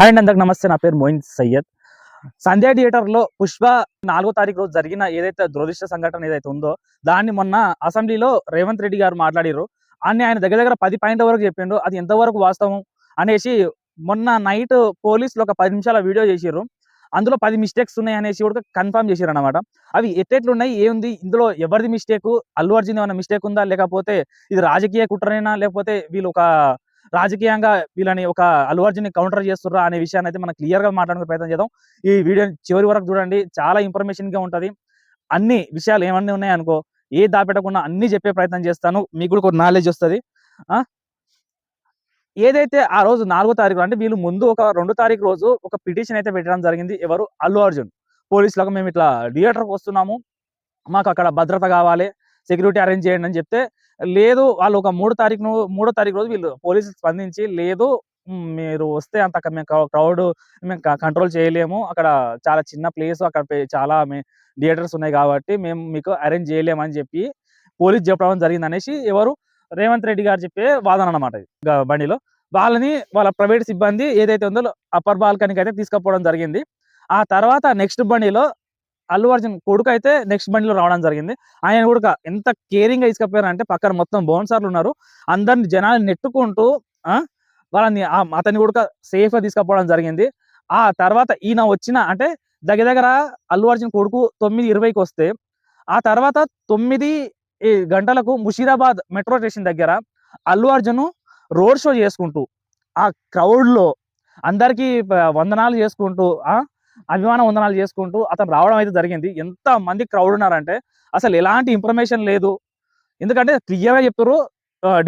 Hi అండి అందరికి నమస్తే. నా పేరు మోయిన్ సయ్యద్. సంధ్యా థియేటర్లో పుష్ప నాలుగో తారీఖు రోజు జరిగిన ఏదైతే దురదృష్ట సంఘటన ఏదైతే ఉందో దాన్ని మొన్న అసెంబ్లీలో రేవంత్ రెడ్డి గారు మాట్లాడారు అని ఆయన దగ్గర దగ్గర పది పాయింట్ల వరకు చెప్పిండు. అది ఎంతవరకు వాస్తవం అనేసి మొన్న నైట్ పోలీసులు ఒక పది నిమిషాల వీడియో చేసిర్రు. అందులో పది మిస్టేక్స్ ఉన్నాయి అనేసి కూడా కన్ఫర్మ్ చేశారు అనమాట అవి ఎట్టెట్లున్నాయి ఏముంది ఇందులో ఎవరిది మిస్టేక్ అల్లు అర్జున్ ఏమైనా మిస్టేక్ ఉందా లేకపోతే ఇది రాజకీయ కుట్రనేనా లేకపోతే వీళ్ళు ఒక రాజకీయంగా వీళ్ళని ఒక అల్లు అర్జున్ కౌంటర్ చేస్తుర్రా అనే విషయాన్ని అయితే మనం క్లియర్గా మాట్లాడుకునే ప్రయత్నం చేద్దాం. ఈ వీడియో చివరి వరకు చూడండి చాలా ఇన్ఫర్మేషన్గా ఉంటది. అన్ని విషయాలు ఏమన్నీ ఉన్నాయి అనుకో ఏ దాపెట్టకుండా అన్ని చెప్పే ప్రయత్నం చేస్తాను. మీకు కూడా ఒక నాలెడ్జ్ వస్తుంది. ఏదైతే ఆ రోజు నాలుగో తారీఖు అంటే వీళ్ళు ముందు ఒక రెండు తారీఖు రోజు ఒక పిటిషన్ అయితే పెట్టడం జరిగింది. ఎవరు? అల్లు అర్జున్. పోలీసులకు మేము ఇట్లా థియేటర్కి వస్తున్నాము. మాకు అక్కడ భద్రత కావాలి. సెక్యూరిటీ అరేంజ్ చేయండి అని చెప్తే లేదు వాళ్ళు ఒక మూడు తారీఖు మూడో తారీఖు రోజు వీళ్ళు పోలీసులు స్పందించి లేదు మీరు వస్తే అంత అక్కడ మేము క్రౌడ్ మేము కంట్రోల్ చేయలేము. అక్కడ చాలా చిన్న ప్లేస్ అక్కడ చాలా థియేటర్స్ ఉన్నాయి కాబట్టి మేము మీకు అరేంజ్ చేయలేము అని చెప్పి పోలీస్ చెప్పడం జరిగింది అనేసి ఎవరు రేవంత్ రెడ్డి గారు చెప్పే వాదన అనమాట బండిలో. వాళ్ళని వాళ్ళ ప్రైవేట్ సిబ్బంది ఏదైతే ఉందో అప్పర్ బాల్కనీకి అయితే తీసుకుపోవడం జరిగింది. ఆ తర్వాత నెక్స్ట్ బండిలో అల్లు అర్జున్ కొడుకు అయితే నెక్స్ట్ బండిలో రావడం జరిగింది. ఆయన కూడా ఎంత కేరింగ్గా తీసుకపోయారు అంటే పక్కన మొత్తం బౌన్సర్లు ఉన్నారు. అందరిని జనాలు నెట్టుకుంటూ వాళ్ళని అతని అతన్ని కూడా సేఫ్గా జరిగింది. ఆ తర్వాత ఈయన వచ్చిన అంటే దగ్గర దగ్గర అల్లు అర్జున్ కొడుకు తొమ్మిది ఇరవైకి వస్తే ఆ తర్వాత తొమ్మిది గంటలకు ముషీరాబాద్ మెట్రో స్టేషన్ దగ్గర అల్లు అర్జున్ రోడ్ షో చేసుకుంటూ ఆ క్రౌడ్లో లో అందరికీ వందనాలు చేసుకుంటూ అభిమాన వందనాలు చేసుకుంటూ అతను రావడం అయితే జరిగింది. ఎంత మంది క్రౌడ్ ఉన్నారంటే అసలు ఎలాంటి ఇన్ఫర్మేషన్ లేదు. ఎందుకంటే క్లియర్గా చెప్తారు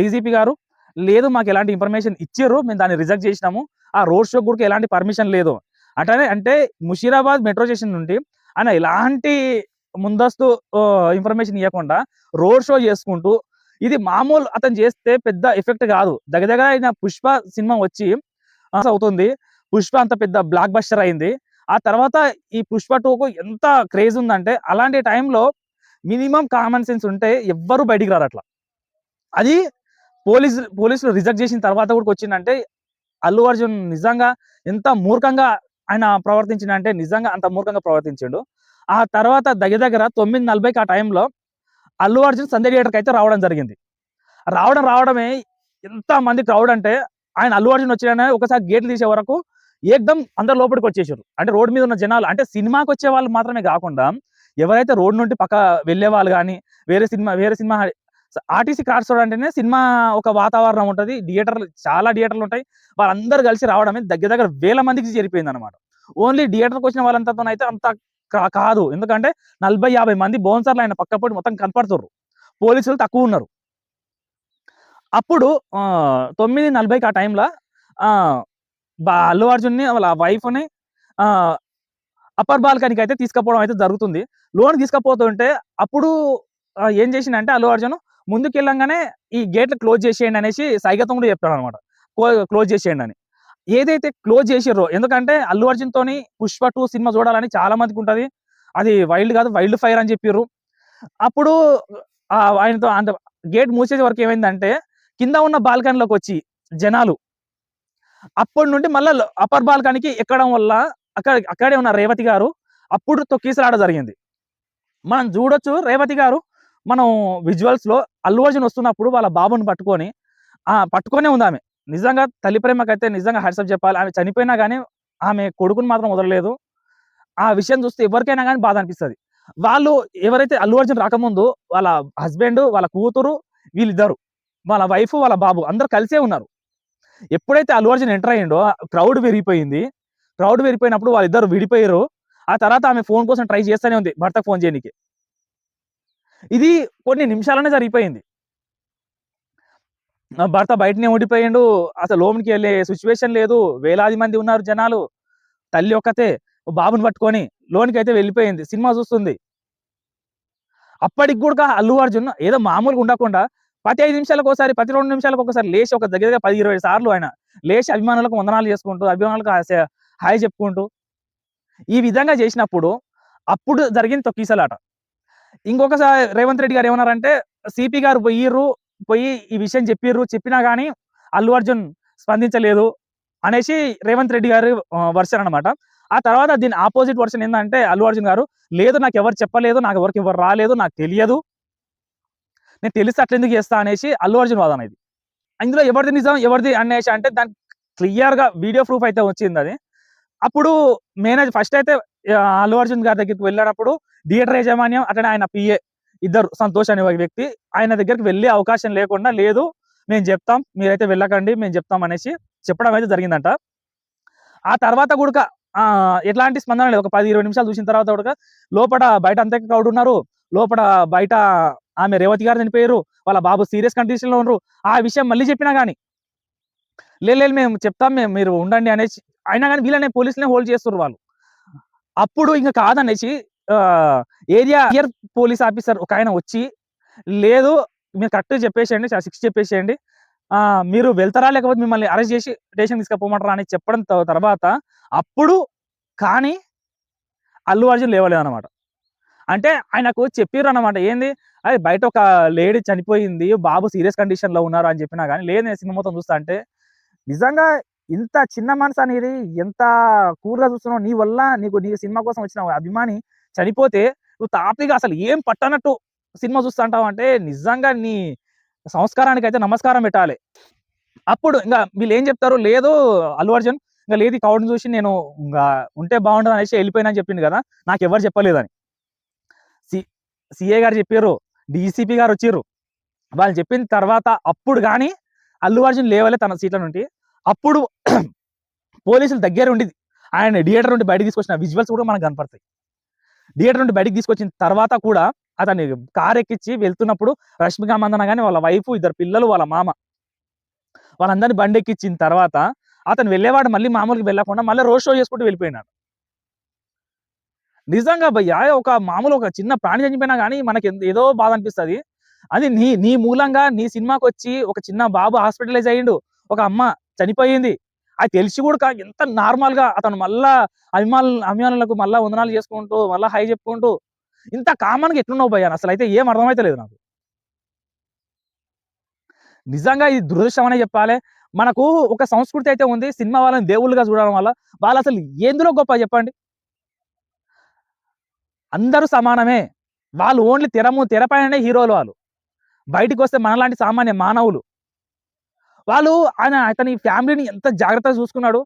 డీజీపీ గారు లేదు మాకు ఎలాంటి ఇన్ఫర్మేషన్ ఇచ్చారు మేము దాన్ని రిజెక్ట్ చేసినాము. ఆ రోడ్ షో కూడా ఎలాంటి పర్మిషన్ లేదు. అంటే అంటే ముషీరాబాద్ మెట్రో స్టేషన్ నుండి ఆయన ఎలాంటి ముందస్తు ఇన్ఫర్మేషన్ ఇవ్వకుండా రోడ్ షో చేసుకుంటూ ఇది మామూలు అతను చేస్తే పెద్ద ఎఫెక్ట్ కాదు. దగ్గర దగ్గర ఆయన పుష్ప సినిమా వచ్చి అవుతుంది. పుష్ప అంత పెద్ద బ్లాక్ బస్టర్ అయింది. ఆ తర్వాత ఈ పుష్ప టూకు ఎంత క్రేజ్ ఉందంటే అలాంటి టైంలో మినిమం కామన్ సెన్స్ ఉంటే ఎవ్వరు బయటికి రారు అట్లా. అది పోలీస్ పోలీసులు రిజెక్ట్ చేసిన తర్వాత కూడా వచ్చిందంటే అల్లు అర్జున్ నిజంగా ఎంత మూర్ఖంగా ఆయన ప్రవర్తించిందంటే నిజంగా అంత మూర్ఖంగా ప్రవర్తించాడు. ఆ తర్వాత దగ్గర దగ్గర తొమ్మిది నలభైకి ఆ టైంలో అల్లు అర్జున్ సంధ్య థియేటర్కి అయితే రావడం జరిగింది. రావడం రావడమే ఎంత మంది క్రౌడ్ అంటే ఆయన అల్లు అర్జున్ వచ్చిన ఒకసారి గేట్లు తీసే వరకు ఏకదం అందరు లోపలికి వచ్చేసారు. అంటే రోడ్ మీద ఉన్న జనాలు అంటే సినిమాకి వచ్చే వాళ్ళు మాత్రమే కాకుండా ఎవరైతే రోడ్ నుండి పక్క వెళ్ళే వాళ్ళు కానీ వేరే సినిమా వేరే సినిమా ఆర్టీసీ కార్స్ అంటేనే సినిమా ఒక వాతావరణం ఉంటుంది. థియేటర్లు చాలా థియేటర్లు ఉంటాయి. వాళ్ళందరూ కలిసి రావడమే దగ్గర దగ్గర వేల మందికి చేరిపోయింది అనమాట ఓన్లీ థియేటర్కి వచ్చిన వాళ్ళంతా అయితే అంత కాదు. ఎందుకంటే నలభై యాభై మంది బౌన్సర్లు ఆయన పక్కపోటి మొత్తం కనపడుతున్నారు పోలీసులు తక్కువ ఉన్నారు. అప్పుడు ఆ, తొమ్మిది నలభైకి ఆ టైంలో అల్లు అర్జున్ని వాళ్ళ వైఫ్ని అప్పర్ బాల్కనీకి అయితే తీసుకుపోవడం అయితే జరుగుతుంది. లోన్ తీసుకుపోతుంటే అప్పుడు ఏం చేసిందంటే అల్లు అర్జున్ ముందుకు వెళ్ళంగానే ఈ గేట్లు క్లోజ్ చేసేయండి అనేసి సైగతం కూడా చెప్తాడు అనమాట క్లోజ్ చేసేయండి అని. ఏదైతే క్లోజ్ చేసారో ఎందుకంటే అల్లు అర్జున్ తోని పుష్ప టూ సినిమా చూడాలని చాలా మందికి ఉంటది. అది వైల్డ్ కాదు వైల్డ్ ఫైర్ అని చెప్పారు అప్పుడు ఆయనతో అంత గేట్ మూసేసే వరకు ఏమైందంటే కింద ఉన్న బాల్కనీలోకి వచ్చి జనాలు అప్పటి నుండి మళ్ళీ అప్పర్ బాల్కనీకి ఎక్కడం వల్ల అక్కడ అక్కడే ఉన్న రేవతి గారు అప్పుడు తొక్కీసలాడ జరిగింది. మనం చూడొచ్చు రేవతి గారు మనం విజువల్స్లో అల్లు అర్జున్ వస్తున్నప్పుడు వాళ్ళ బాబుని పట్టుకొని ఆ పట్టుకొనే ఉంది ఆమె. నిజంగా తల్లి ప్రేమకైతే నిజంగా హెడ్సప్ చెప్పాలి. ఆమె చనిపోయినా కానీ ఆమె కొడుకుని మాత్రం వదలలేదు. ఆ విషయం చూస్తే ఎవరికైనా కానీ బాధ అనిపిస్తుంది. వాళ్ళు ఎవరైతే అల్లు అర్జున్ రాకముందు వాళ్ళ హస్బెండ్ వాళ్ళ కూతురు వీళ్ళిద్దరు వాళ్ళ వైఫ్ వాళ్ళ బాబు అందరు కలిసే ఉన్నారు. ఎప్పుడైతే అల్లు అర్జున్ ఎంటర్ అయ్యిండో క్రౌడ్ పెరిగిపోయింది. క్రౌడ్ పెరిగిపోయినప్పుడు వాళ్ళిద్దరు విడిపోయారు. ఆ తర్వాత ఆమె ఫోన్ కోసం ట్రై చేస్తూనే ఉంది భర్తకు ఫోన్ చేయడానికి ఇది కొన్ని నిమిషాలనే జరిగిపోయింది. ఆ భర్త బయటనే ఓడిపోయిండు అసలు లోనికి వెళ్ళే సిచ్యువేషన్ లేదు. వేలాది మంది ఉన్నారు జనాలు. తల్లి ఒక్కతే బాబుని పట్టుకొని లోనికి అయితే వెళ్ళిపోయింది. సినిమా చూస్తుంది. అప్పటికి కూడా అల్లు అర్జున్ ఏదో మామూలుగా ఉండకుండా ప్రతి ఐదు నిమిషాలకు ఒకసారి ప్రతి రెండు నిమిషాలకు ఒకసారి లేచి ఒక దగ్గర పది ఇరవై సార్లు ఆయన లేచి అభిమానులకు వందనాలు చేసుకుంటూ అభిమానులకు హాయ్ చెప్పుకుంటూ ఈ విధంగా చేసినప్పుడు అప్పుడు జరిగింది తొక్కీసలాట. ఇంకొకసారి రేవంత్ రెడ్డి గారు ఏమన్నారంటే సిపి గారు పోయిర్రు పోయి ఈ విషయం చెప్పిర్రు చెప్పినా కానీ అల్లు అర్జున్ స్పందించలేదు అనేసి రేవంత్ రెడ్డి గారు వర్షన్ అన్నమాట. ఆ తర్వాత దీని ఆపోజిట్ వర్షన్ ఏంటంటే అల్లు అర్జున్ గారు లేదు నాకు ఎవరు చెప్పలేదు నాకు ఎవరికి ఎవరు రాలేదు నాకు తెలియదు నేను తెలిసి అట్లెందుకు చేస్తా అనేసి అల్లు అర్జున్ వాదన ఇది. ఇందులో ఎవరిది నిజం ఎవరిది అనేసి అంటే దానికి క్లియర్గా వీడియో ప్రూఫ్ అయితే వచ్చింది అది. అప్పుడు మేనేజ్ ఫస్ట్ అయితే అల్లు అర్జున్ గారి దగ్గరికి వెళ్ళినప్పుడు థియేటర్ యాజమాన్యం అట్లనే ఆయన పిఏ ఇద్దరు సంతోష్ అనే ఒక వ్యక్తి ఆయన దగ్గరికి వెళ్ళే అవకాశం లేకుండా లేదు మేము చెప్తాం మీరైతే వెళ్ళకండి మేము చెప్తాం అనేసి చెప్పడం అయితే జరిగిందంట. ఆ తర్వాత కూడా ఎట్లాంటి స్పందన లేదు. ఒక పది ఇరవై నిమిషాలు చూసిన తర్వాత కూడా లోపల బయట అంతే క్రౌడ్ ఉన్నారు. లోపల బయట ఆమె రేవతి గారు చనిపోయారు వాళ్ళ బాబు సీరియస్ కండిషన్లో ఆ విషయం మళ్ళీ చెప్పినా కానీ లేదు లేదు మేము చెప్తాం మేము మీరు ఉండండి అనేసి అయినా కానీ వీళ్ళనే పోలీసులనే హోల్డ్ చేస్తున్నారు వాళ్ళు. అప్పుడు ఇంకా కాదనేసి ఏరియా ఇయర్ పోలీస్ ఆఫీసర్ ఒక ఆయన వచ్చి లేదు మీరు కరెక్ట్ చెప్పేసేయండి సిక్స్ చెప్పేసేయండి. మీరు వెళ్తారా లేకపోతే మిమ్మల్ని అరెస్ట్ చేసి స్టేషన్ తీసుకుపోమంటారా అని చెప్పడం తర్వాత అప్పుడు కానీ అల్లు అర్జున్ లేవలేదు అనమాట అంటే ఆయనకు చెప్పిర్రు అనమాట ఏంది? అది బయట ఒక లేడీ చనిపోయింది బాబు సీరియస్ కండిషన్లో ఉన్నారు అని చెప్పినా కానీ లేదు నేను సినిమా మొత్తం చూస్తా అంటే నిజంగా ఇంత చిన్న మనసు అనేది ఎంత కూల్గా చూస్తున్నావు? నీ వల్ల నీకు నీ సినిమా కోసం వచ్చిన అభిమాని చనిపోతే నువ్వు తాపిగా అసలు ఏం పట్టనట్టు సినిమా చూస్తా అంటావు? అంటే నిజంగా నీ సంస్కారానికి అయితే నమస్కారం పెట్టాలి. అప్పుడు ఇంకా వీళ్ళు ఏం చెప్తారు? లేదు అల్లు అర్జున్ ఇంకా లేదు కౌంట్ చూసి నేను ఇంకా ఉంటే బాగుంటుంది అనేసి వెళ్ళిపోయినా అని చెప్పింది కదా నాకు ఎవరు చెప్పలేదని. సిఏ గారు చెప్పారు డిసిపి గారు వచ్చారు వాళ్ళు చెప్పిన తర్వాత అప్పుడు కానీ అల్లు అర్జున్ లేవలే తన సీట్ల నుండి. అప్పుడు పోలీసులు దగ్గర ఉండి ఆయన థియేటర్ నుండి బయటకు తీసుకొచ్చిన విజువల్స్ కూడా మనకు కనపడతాయి. థియేటర్ నుండి బయటకు తీసుకొచ్చిన తర్వాత కూడా అతన్ని కార్ ఎక్కించి వెళ్తున్నప్పుడు రష్మిక మందన కానీ వాళ్ళ వైఫ్ ఇద్దరు పిల్లలు వాళ్ళ మామ వాళ్ళందరినీ బండి ఎక్కించిన తర్వాత అతను వెళ్ళేవాడు మళ్ళీ మామూలుగా వెళ్ళకుండా మళ్ళీ రోడ్ షో చేసుకుంటూ వెళ్ళిపోయినాడు. నిజంగా భయ్యా ఒక మామూలు ఒక చిన్న ప్రాణి చనిపోయినా కానీ మనకి ఏదో బాధ అనిపిస్తది. అది నీ నీ మూలంగా నీ సినిమాకి వచ్చి ఒక చిన్న బాబు హాస్పిటలైజ్ అయ్యిండు ఒక అమ్మ చనిపోయింది. అది తెలిసి కూడా కా- ఎంత నార్మల్గా అతను మళ్ళా అభిమానులు అభిమానులకు మళ్ళా వందనాలు చేసుకుంటూ మళ్ళా హై చెప్పుకుంటూ ఇంత కామన్గా ఎట్లున్నావు భయ్యా? అసలు అయితే ఏం అర్థమైతే లేదు నాకు. నిజంగా ఇది దురదృష్టం అనే చెప్పాలి. మనకు ఒక సంస్కృతి అయితే ఉంది సినిమా వాళ్ళని దేవుళ్ళుగా చూడడం వల్ల వాళ్ళు అసలు ఎందులో గొప్ప చెప్పండి? అందరూ సమానమే. వాళ్ళు ఓన్లీ తెరము తెరపైననే హీరోలు వాళ్ళు. బయటికి వస్తే మనలాంటి సామాన్య మానవులు. వాళ్ళు ఆయన అతని ఫ్యామిలీని ఎంత జాగ్రత్తగా చూసుకున్నాడు?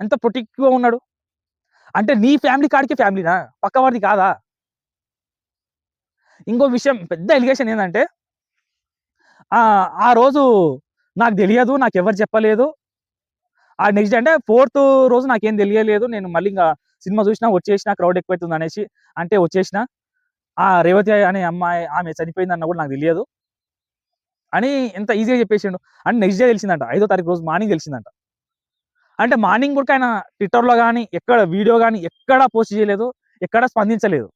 ఎంత ప్రొటెక్టివ్గా ఉన్నాడు? అంటే నీ ఫ్యామిలీ కాడికి ఫ్యామిలీనా? పక్కవాడిది కాదా? ఇంకో విషయం పెద్ద ఎలిగేషన్ ఏంటంటే ఆ రోజు నాకు తెలియదు నాకు ఎవరు చెప్పలేదు. ఆ నెక్స్ట్ డే అంటే ఫోర్త్ రోజు నాకేం తెలియలేదు నేను మళ్ళీ ఇంకా సినిమా చూసినా వచ్చేసిన క్రౌడ్ ఎక్కువైతుంది అనేసి అంటే వచ్చేసిన ఆ రేవతి అనే అమ్మాయి ఆమె చనిపోయింది అన్న కూడా నాకు తెలియదు. అని ఎంత ఈజీగా చెప్పేసిండు. అని నెక్స్ట్ డే తెలిసిందంట ఐదో తారీఖు రోజు మార్నింగ్ తెలిసిందంట. అంటే మార్నింగ్ కూడా ఆయన ట్విట్టర్లో కానీ ఎక్కడ వీడియో కానీ ఎక్కడా పోస్ట్ చేయలేదు ఎక్కడా స్పందించలేదు.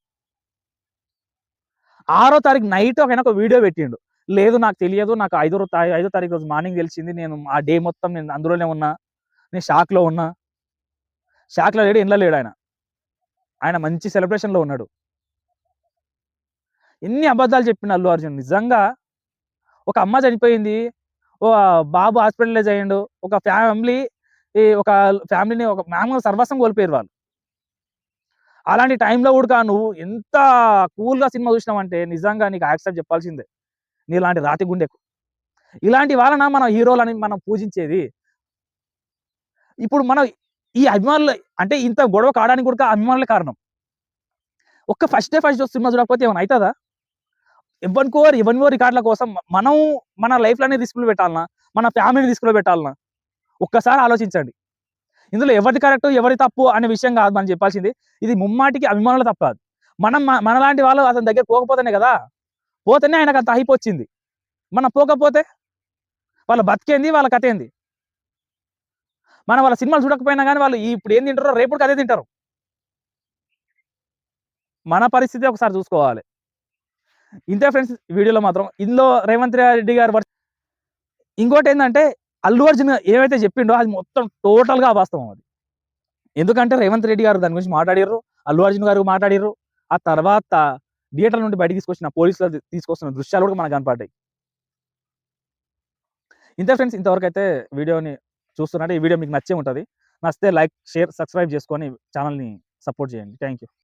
ఆరో తారీఖు నైట్ ఒక ఆయన ఒక వీడియో పెట్టిండు. లేదు నాకు తెలియదు నాకు ఐదో ఐదో తారీఖు రోజు మార్నింగ్ తెలిసింది నేను ఆ డే మొత్తం నేను అందులోనే ఉన్నా నేను షాక్లో ఉన్నా. షాక్లో లేడు ఇంట్లో లేడు ఆయన. ఆయన మంచి సెలబ్రేషన్లో ఉన్నాడు. ఎన్ని అబద్ధాలు చెప్పిన అల్లు అర్జున్ నిజంగా ఒక అమ్మ చనిపోయింది ఓ బాబు హాస్పిటలైజ్ అయ్యిండు ఒక ఫ్యామిలీ ఈ ఒక ఫ్యామిలీని ఒక మామూలు సర్వస్వం కోల్పోయారు వాళ్ళు. అలాంటి టైంలో కూడా నువ్వు ఎంత కూల్గా సినిమా చూసినావంటే నిజంగా నీకు యాక్సెప్ట్ చెప్పాల్సిందే. నీలాంటి రాతి గుండెకు. ఇలాంటి వాళ్ళన మనం హీరోలని మనం పూజించేది? ఇప్పుడు మనం ఈ అభిమానులు అంటే ఇంత గొడవ కావడానికి కూడా అభిమానులే కారణం. ఒక్క ఫస్ట్ డే ఫస్ట్ సినిమా చూడకపోతే ఏమైనా అవుతుందా ఎవరికో ఎవరివో రికార్డుల కోసం మనం మన లైఫ్లోనే రిస్కులు పెట్టాలనా? మన ఫ్యామిలీని రిస్కులో పెట్టాలనా? ఒక్కసారి ఆలోచించండి. ఇందులో ఎవరిది కరెక్ట్ ఎవరి తప్పు అనే విషయం కాదు మనం చెప్పాల్సింది. ఇది ముమ్మాటికి అభిమానుల తప్పు కాదు. మనం మన మనలాంటి వాళ్ళు అతని దగ్గర పోకపోతేనే కదా? పోతేనే ఆయనకు అంత హైప్ వచ్చింది. మనం పోకపోతే వాళ్ళ బతికేంది వాళ్ళ కథ ఏంది? మనం వాళ్ళ సినిమాలు చూడకపోయినా కానీ వాళ్ళు ఇప్పుడు ఏం తింటారో రేపు అదే తింటారు. మన పరిస్థితి ఒకసారి చూసుకోవాలి. ఇంతే ఫ్రెండ్స్ వీడియోలో మాత్రం. ఇందులో రేవంత్ రెడ్డి గారు ఇంకోటి ఏంటంటే అల్లు అర్జున్ ఏమైతే చెప్పిండో అది మొత్తం టోటల్గా వాస్తవం అది. ఎందుకంటే రేవంత్ రెడ్డి గారు దాని గురించి మాట్లాడారు అల్లు అర్జున్ గారు మాట్లాడారు ఆ తర్వాత థియేటర్ నుండి బయటకు తీసుకొచ్చిన పోలీసులు తీసుకొస్తున్న దృశ్యాలు కూడా మనకు కనపడ్డాయి. ఇంతే ఫ్రెండ్స్ ఇంతవరకు అయితే వీడియోని చూస్తున్నట్టే ఈ వీడియో మీకు నచ్చే ఉంటుంది. నచ్చితే లైక్ షేర్ సబ్స్క్రైబ్ చేసుకొని ఛానల్ని సపోర్ట్ చేయండి. Thank you